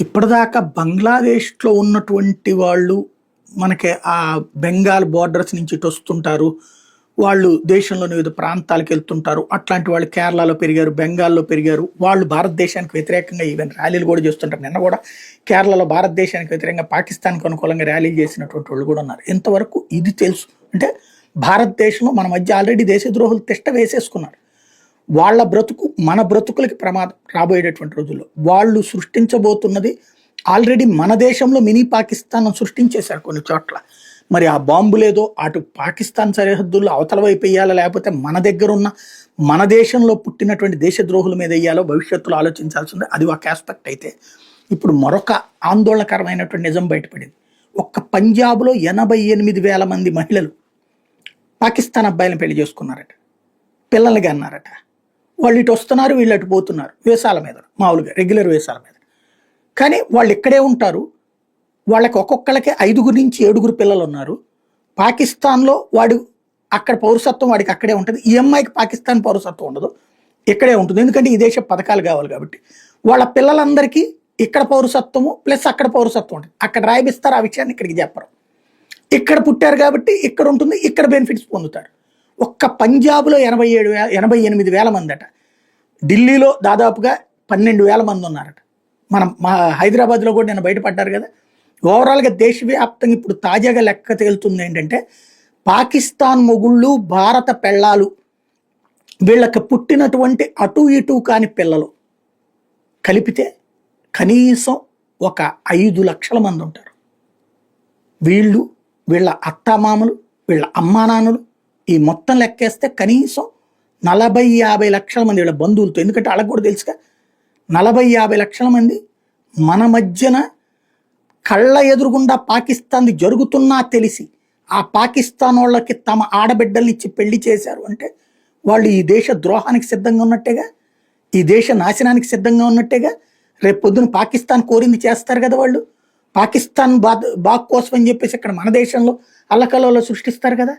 ఇప్పటిదాకా బంగ్లాదేశ్లో ఉన్నటువంటి వాళ్ళు మనకి ఆ బెంగాల్ బోర్డర్స్ నుంచి ఇటు వస్తుంటారు. వాళ్ళు దేశంలోని వివిధ ప్రాంతాలకు వెళ్తుంటారు. అట్లాంటి వాళ్ళు కేరళలో పెరిగారు బెంగాల్లో పెరిగారు. వాళ్ళు భారతదేశానికి వ్యతిరేకంగా ఈవెన్ ర్యాలీలు కూడా చేస్తుంటారు. నిన్న కూడా కేరళలో భారతదేశానికి వ్యతిరేకంగా పాకిస్తాన్కి అనుకూలంగా ర్యాలీ చేసినటువంటి వాళ్ళు కూడా ఉన్నారు. ఇంతవరకు ఇది తెలుసు. అంటే భారతదేశంలో మన మధ్య ఆల్రెడీ దేశద్రోహులు తిష్ట వేసేసుకున్నారు. వాళ్ళ బ్రతుకు మన బ్రతుకులకి ప్రమాదం రాబోయేటటువంటి రోజుల్లో. వాళ్ళు సృష్టించబోతున్నది ఆల్రెడీ మన దేశంలో మినీ పాకిస్తాన్ సృష్టించేశారు కొన్ని చోట్ల. మరి ఆ బాంబులేదో అటు పాకిస్తాన్ సరిహద్దుల్లో అవతల వైపు వేయాలా లేకపోతే మన దగ్గర ఉన్న మన దేశంలో పుట్టినటువంటి దేశద్రోహుల మీద వేయాలో భవిష్యత్తులో ఆలోచించాల్సింది అది ఒక ఆస్పెక్ట్ అయితే. ఇప్పుడు మరొక ఆందోళనకరమైనటువంటి నిజం బయటపడింది. ఒక్క పంజాబ్లో ఎనభై ఎనిమిది వేల మంది మహిళలు పాకిస్తాన్ అబ్బాయిలను పెళ్ళి చేసుకున్నారట. పిల్లలుగా అన్నారట. వాళ్ళు ఇటు వస్తున్నారు వీళ్ళు అటు పోతున్నారు వేసాల మీద మామూలుగా రెగ్యులర్ వేసాల మీద. కానీ వాళ్ళు ఇక్కడే ఉంటారు వాళ్ళకి ఒక్కొక్కళ్ళకి ఐదుగురు నుంచి ఏడుగురు పిల్లలు ఉన్నారు పాకిస్తాన్లో వాడు అక్కడ పౌరసత్వం వాడికి అక్కడే ఉంటుంది. ఈ అమ్మాయికి పాకిస్తాన్ పౌరసత్వం ఉండదు ఇక్కడే ఉంటుంది. ఎందుకంటే ఈ దేశ పథకాలు కావాలి కాబట్టి. వాళ్ళ పిల్లలందరికీ ఇక్కడ పౌరసత్వము ప్లస్ అక్కడ పౌరసత్వం ఉంటుంది. అక్కడ రాయిపిస్తారు ఆ విషయాన్ని ఇక్కడికి చెప్పరు. ఇక్కడ పుట్టారు కాబట్టి ఇక్కడ ఉంటుంది ఇక్కడ బెనిఫిట్స్ పొందుతారు. ఒక్క పంజాబ్లో ఎనభై ఏడు వేల ఎనభై ఎనిమిది వేల మంది అట ఢిల్లీలో దాదాపుగా పన్నెండు వేల మంది ఉన్నారట. మనం మా హైదరాబాద్లో కూడా నేను బయటపడ్డారు కదా. ఓవరాల్గా దేశవ్యాప్తంగా ఇప్పుడు తాజాగా లెక్క తేలుతుంది ఏంటంటే పాకిస్తాన్ మొగుళ్ళు భారత పెళ్ళాలు వీళ్ళకి పుట్టినటువంటి అటు ఇటు కాని పిల్లలు కలిపితే కనీసం ఒక ఐదు లక్షల మంది ఉంటారు. వీళ్ళు వీళ్ళ అత్తామామలు వీళ్ళ అమ్మానాన్నలు ఈ మొత్తం లెక్కేస్తే కనీసం నలభై యాభై లక్షల మంది వీళ్ళ బంధువులతో ఎందుకంటే వాళ్ళకి కూడా తెలుసుగా నలభై యాభై లక్షల మంది మన మధ్యన కళ్ళ ఎదురుగుండా పాకిస్తాన్ది జరుగుతున్నా తెలిసి ఆ పాకిస్తాన్ వాళ్ళకి తమ ఆడబిడ్డల్ని ఇచ్చి పెళ్ళి చేశారు అంటే వాళ్ళు ఈ దేశ ద్రోహానికి సిద్ధంగా ఉన్నట్టేగా ఈ దేశ నాశనానికి సిద్ధంగా ఉన్నట్టేగా రేపు పొద్దున పాకిస్తాన్ కోరింది చేస్తారు కదా వాళ్ళు. పాకిస్తాన్ బా బాగ్ కోసం అని చెప్పేసి ఇక్కడ మన దేశంలో అల్లకలలో సృష్టిస్తారు కదా.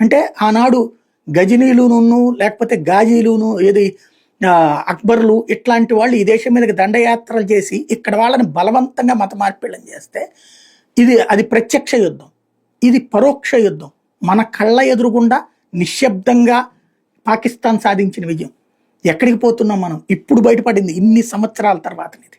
అంటే ఆనాడు గజనీలును లేకపోతే గాజీలును ఏది అక్బర్లు ఇట్లాంటి వాళ్ళు ఈ దేశం మీదకి దండయాత్రలు చేసి ఇక్కడ వాళ్ళని బలవంతంగా మత మార్పిళ్ళం చేస్తే ఇది అది ప్రత్యక్ష యుద్ధం. ఇది పరోక్ష యుద్ధం. మన కళ్ళ ఎదురుగుండా నిశ్శబ్దంగా పాకిస్తాన్ సాధించిన విజయం. ఎక్కడికి పోతున్నాం మనం? ఇప్పుడు బయటపడింది ఇన్ని సంవత్సరాల తర్వాత ఇది